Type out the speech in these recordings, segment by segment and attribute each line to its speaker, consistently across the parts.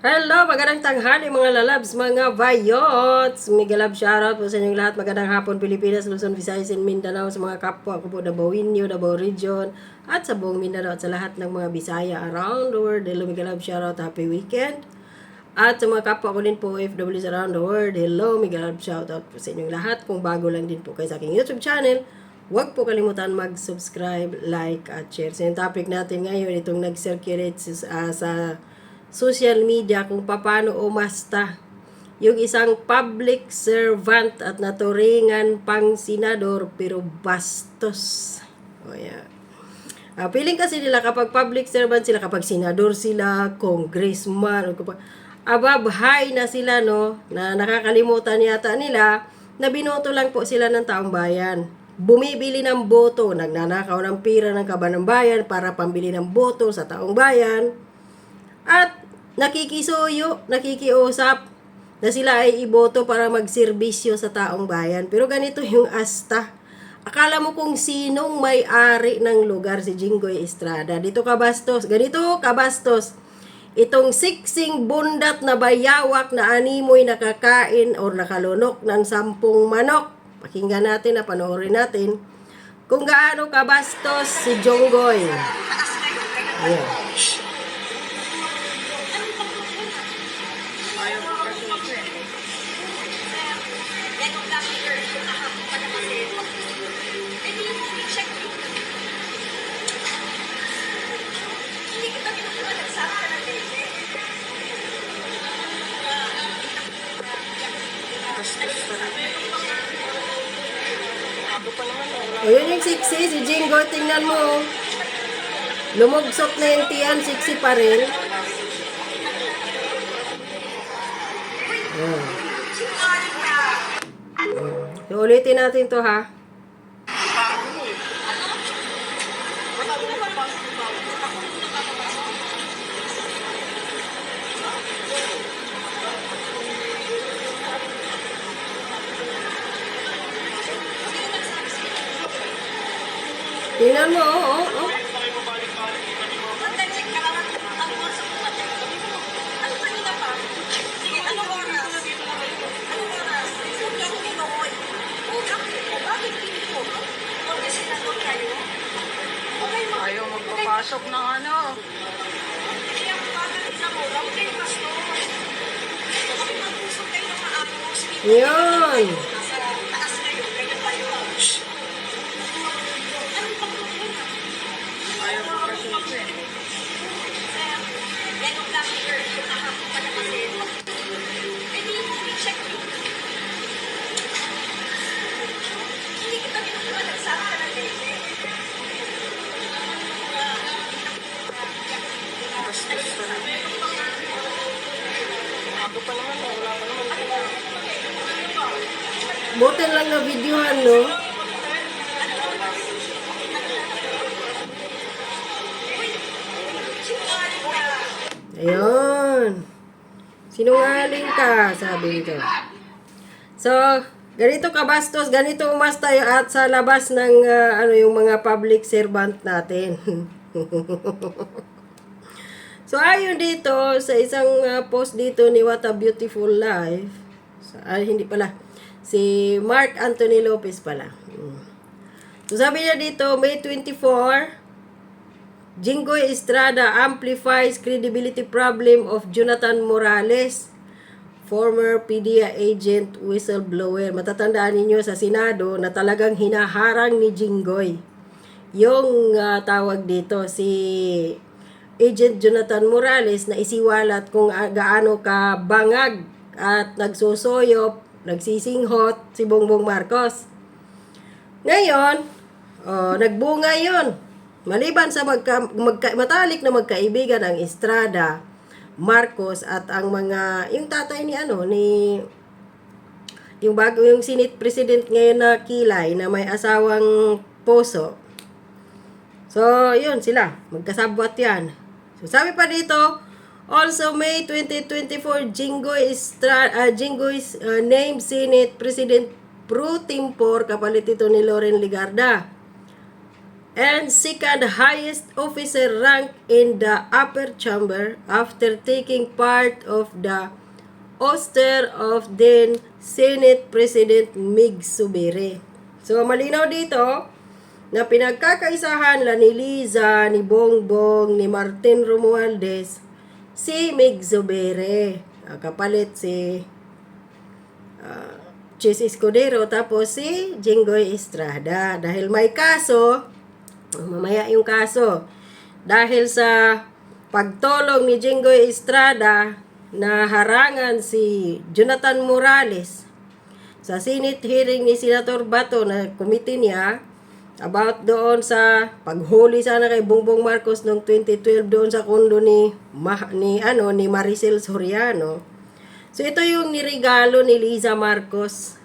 Speaker 1: Hello, magandang tanghali mga lalabs, mga vayots. Mega love shoutout po sa inyong lahat. Magandang hapon Pilipinas, Luzon, Visayas, and Mindanao sa mga kapwa ko po Davao Inyo, Davao Region, at sa buong Mindanao at sa lahat ng mga Bisaya around the world. Hello, mega love shoutout, happy weekend. At sa mga kapwa ko din po OFWs around the world, hello, mega love shoutout po sa inyong lahat. Kung bago lang din po kayo sa aking YouTube channel, Huwag po kalimutan mag-subscribe, like, at share. So, yung topic natin ngayon, itong nag-circulate sa, sa social media kung paano umasta yung isang public servant at naturingan pang senador pero bastos. O yan. Ah, feeling kasi nila kapag public servant sila, kapag senador sila, congressman, o kapag high na sila, no, na nakakalimutan yata nila, na binoto lang po sila ng taong bayan. Bumibili ng boto, nagnanakaw ng pira ng kaban ng bayan para pambili ng boto sa taong bayan. At nakikisuyo, nakikiusap na sila ay iboto para magserbisyo sa taong bayan. Pero ganito yung asta. Akala mo kung sinong may-ari ng lugar si Jinggoy Estrada. Dito kabastos. Ganito kabastos. Itong siksing bundat na bayawak na animoy nakakain or nakalunok ng sampung manok. Pakinggan natin na panoorin natin kung gaano kabastos si Jonggoy. Ayan. Ayun yung siksi, si Jingo, tingnan mo. oh. Lumugsok na yung tiyan, siksi pa rin. Ayan. Ulitin natin to ha. Tingnan mo, oh, oh.
Speaker 2: Ayaw magpapasok ng ano.
Speaker 1: Yun. Buti lang na videohan, no? Ayun. Sinungaling ka, sabi nito. So, ganito kabastos, ganito umasta yung at sa labas ng ah, ano yung mga public servant natin. so, ayon dito sa isang ah, post dito ni What a Beautiful Life. Sa, ay, hindi pala. Si Mark Anthony Lopez pala. Mm. So, sabi niya dito, May 24, Jinggoy Estrada amplifies credibility problem of Jonathan Morales, former PDEA agent whistleblower. Matatandaan ninyo sa Senado na talagang hinaharang ni Jinggoy. Yung ah, tawag dito, si Agent Jonathan Morales na isiwalat kung ah, gaano ka bangag at nagsusoyop, nagsisinghot si Bongbong Marcos. Ngayon, oh, nagbunga yon. Maliban sa magka, magka, matalik na magkaibigan ang Estrada, Marcos at ang mga yung tatay ni ano ni yung bago yung Senate President ngayon na Kilay na may asawang Poso. So, yun sila. Magkasabwat yan. So, sabi pa dito, also May 2024, Jinggoy Estra, uh, Jinggoy's uh, named Senate President pro tempore kapalit ito ni Loren Ligarda. and second highest officer rank in the upper chamber after taking part of the auster of then Senate President Mig Subiri. So malinaw dito na pinagkakaisahan la ni Liza, ni Bongbong, ni Martin Romualdez, si Mig Subiri. Ah, Kapalit si ah, Chis Escudero tapos si Jinggoy Estrada. Dahil may kaso, mamaya yung kaso. Dahil sa pagtulong ni Jinggoy Estrada na harangan si Jonathan Morales sa Senate hearing ni Senator Bato na committee niya about doon sa paghuli sana kay Bongbong Marcos noong 2012 doon sa kondo ni Ma- ni ano ni Maricel Soriano. So ito yung nirigalo ni Liza Marcos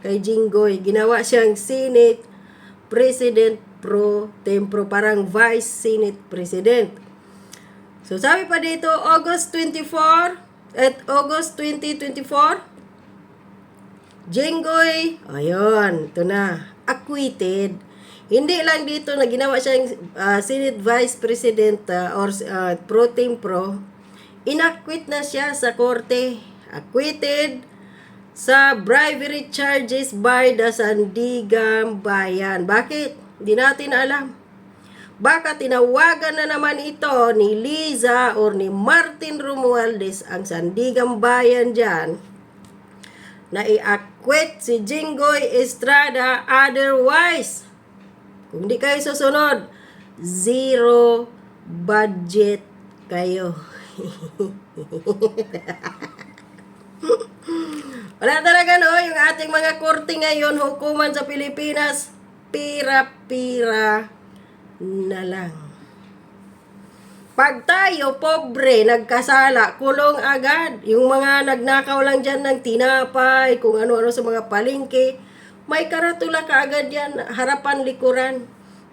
Speaker 1: kay Jinggoy. Ginawa siyang Senate President pro tempore parang Vice Senate President. So sabi pa dito August 24 at August 2024 Jenggoy, ayun, ito na, acquitted. Hindi lang dito na ginawa siyang ah, Senate Vice President ah, or ah, pro tempore, inacquit na siya sa korte. Acquitted sa bribery charges by the Sandigan Bayan. Bakit? Hindi natin alam. Baka tinawagan na naman ito ni Liza or ni Martin Romualdez ang Sandigan Bayan dyan na i-acquit si Jinggoy Estrada otherwise. Kung di kayo susunod, zero budget kayo. Wala talaga no, yung ating mga korte ngayon, hukuman sa Pilipinas, pira-pira na lang. Pag tayo, pobre, nagkasala, kulong agad. Yung mga nagnakaw lang dyan ng tinapay, kung ano-ano sa mga palengke, may karatula ka agad yan, harapan likuran.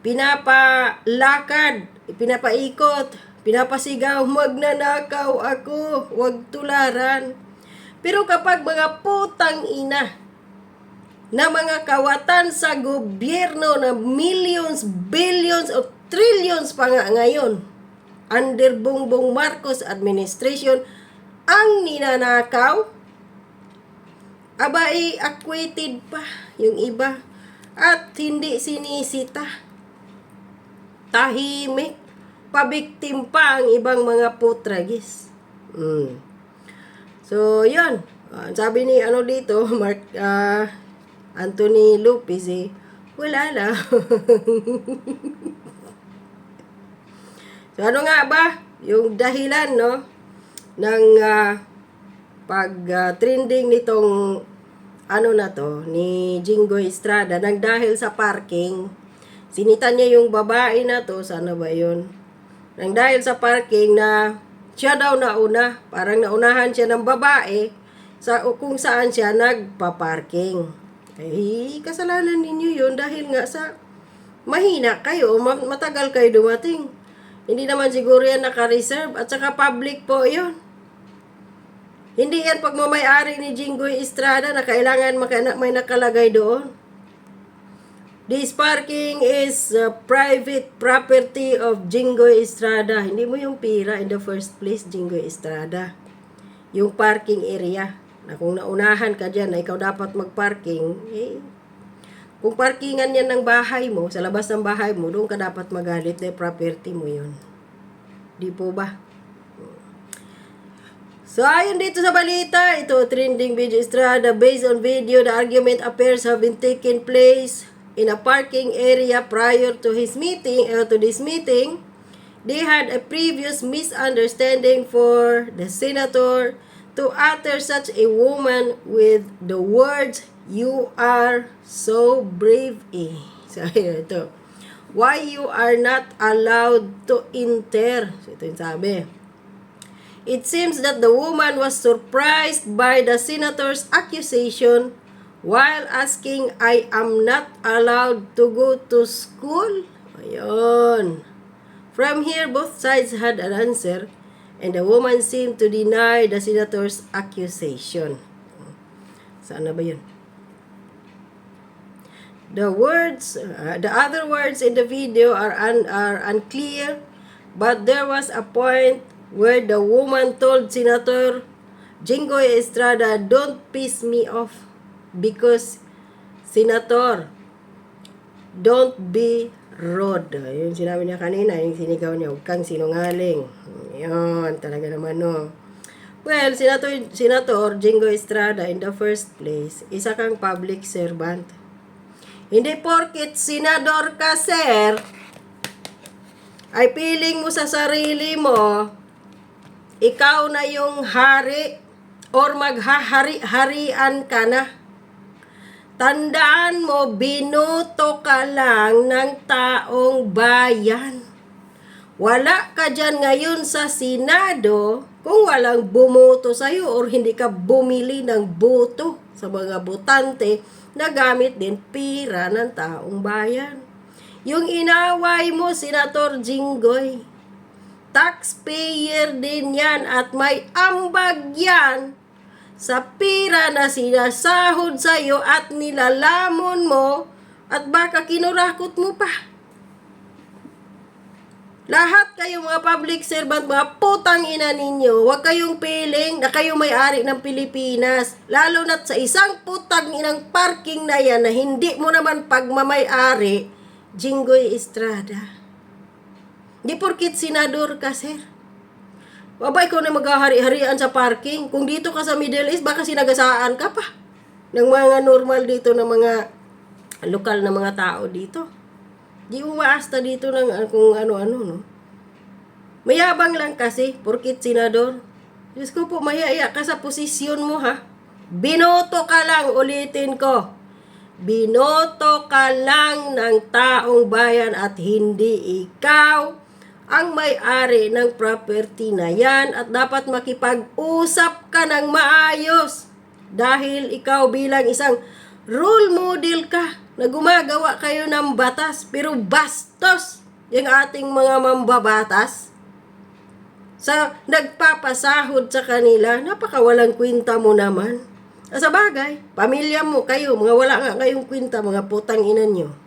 Speaker 1: Pinapalakad, pinapaikot, pinapasigaw, magnanakaw ako, wag tularan. Pero kapag mga putang ina, na mga kawatan sa gobyerno na millions, billions, o trillions pa nga ngayon, under Bongbong Marcos administration, ang ninanakaw, aba ay acquitted pa yung iba at hindi sinisita. Tahimik, pabiktim pa ang ibang mga putragis. Mm. So, yun. Ah, sabi ni ano dito, Mark, ah, Anthony Lopez eh, wala lang. so, ano nga ba? Yung dahilan, no? ng pag ah, trending nitong ano na to, ni Jingo Estrada, nang dahil sa parking, sinita niya yung babae na to, sana ba yun? Nang dahil sa parking na siya daw nauna, parang naunahan siya ng babae sa kung saan siya nagpa-parking. Eh, kasalanan ninyo yun dahil nga sa mahina kayo, ma- matagal kayo dumating. Hindi naman siguro yan naka-reserve at saka public po yun. Hindi yan pagmamayari ni Jinggoy Estrada na kailangan may nakalagay doon. This parking is uh, private property of Jinggoy Estrada. Hindi mo yung pira in the first place, Jinggoy Estrada. Yung parking area. Na kung naunahan ka dyan na ikaw dapat magparking, eh, kung parkingan yan ng bahay mo, sa labas ng bahay mo, doon ka dapat magalit na property mo yun. Di po ba? So, ayon dito sa balita, ito trending video Estrada based on video, the argument appears have been taken place in a parking area prior to his meeting, uh, to this meeting. They had a previous misunderstanding for the senator to utter such a woman with the words, You are so brave. Eh. So, ito. Why you are not allowed to enter. So, ito yung sabi. It seems that the woman was surprised by the senator's accusation while asking, I am not allowed to go to school. Ayun. From here, both sides had an answer and the woman seemed to deny the senator's accusation. Saan na ba yun? The words, uh, the other words in the video are un, are unclear, but there was a point where the woman told Senator Jingoy Estrada, "Don't piss me off because Senator, don't be rude." Yun sinabi niya kanina, yung sinigaw niya, huwag kang sinungaling. Yun, talaga naman no. Well, Senator, Senator Jingo Estrada, in the first place, isa kang public servant. Hindi porkit senador ka, sir, ay piling mo sa sarili mo, ikaw na yung hari or maghahari-harian ka na. Tandaan mo, binuto ka lang ng taong bayan. Wala ka dyan ngayon sa Senado kung walang bumoto sa'yo or hindi ka bumili ng boto sa mga botante na gamit din pira ng taong bayan. Yung inaway mo, Senator Jinggoy, taxpayer din yan at may ambag yan sa pira na sinasahod sa'yo at nilalamon mo at baka kinurakot mo pa. Lahat kayo mga public servant, mga putang ina ninyo, huwag kayong piling na kayo may-ari ng Pilipinas. Lalo na't sa isang putang inang parking na yan na hindi mo naman pagmamay-ari, Jinggoy Estrada. Di porkit senador ka, sir. Babay ko na maghahari-harian sa parking. Kung dito ka sa Middle East, baka sinagasaan ka pa. Ng mga normal dito ng mga lokal na mga tao dito. Di umaasta dito ng uh, kung ano-ano, no? Mayabang lang kasi, porkit senador. Diyos ko po, mayaya ka sa posisyon mo, ha? Binoto ka lang, ulitin ko. Binoto ka lang ng taong bayan at hindi ikaw ang may-ari ng property na yan at dapat makipag-usap ka ng maayos. Dahil ikaw bilang isang role model ka na gumagawa kayo ng batas pero bastos yung ating mga mambabatas. Sa nagpapasahod sa kanila napakawalang kwenta mo naman. Sa bagay pamilya mo kayo mga wala nga kayong kwenta mga putang ina nyo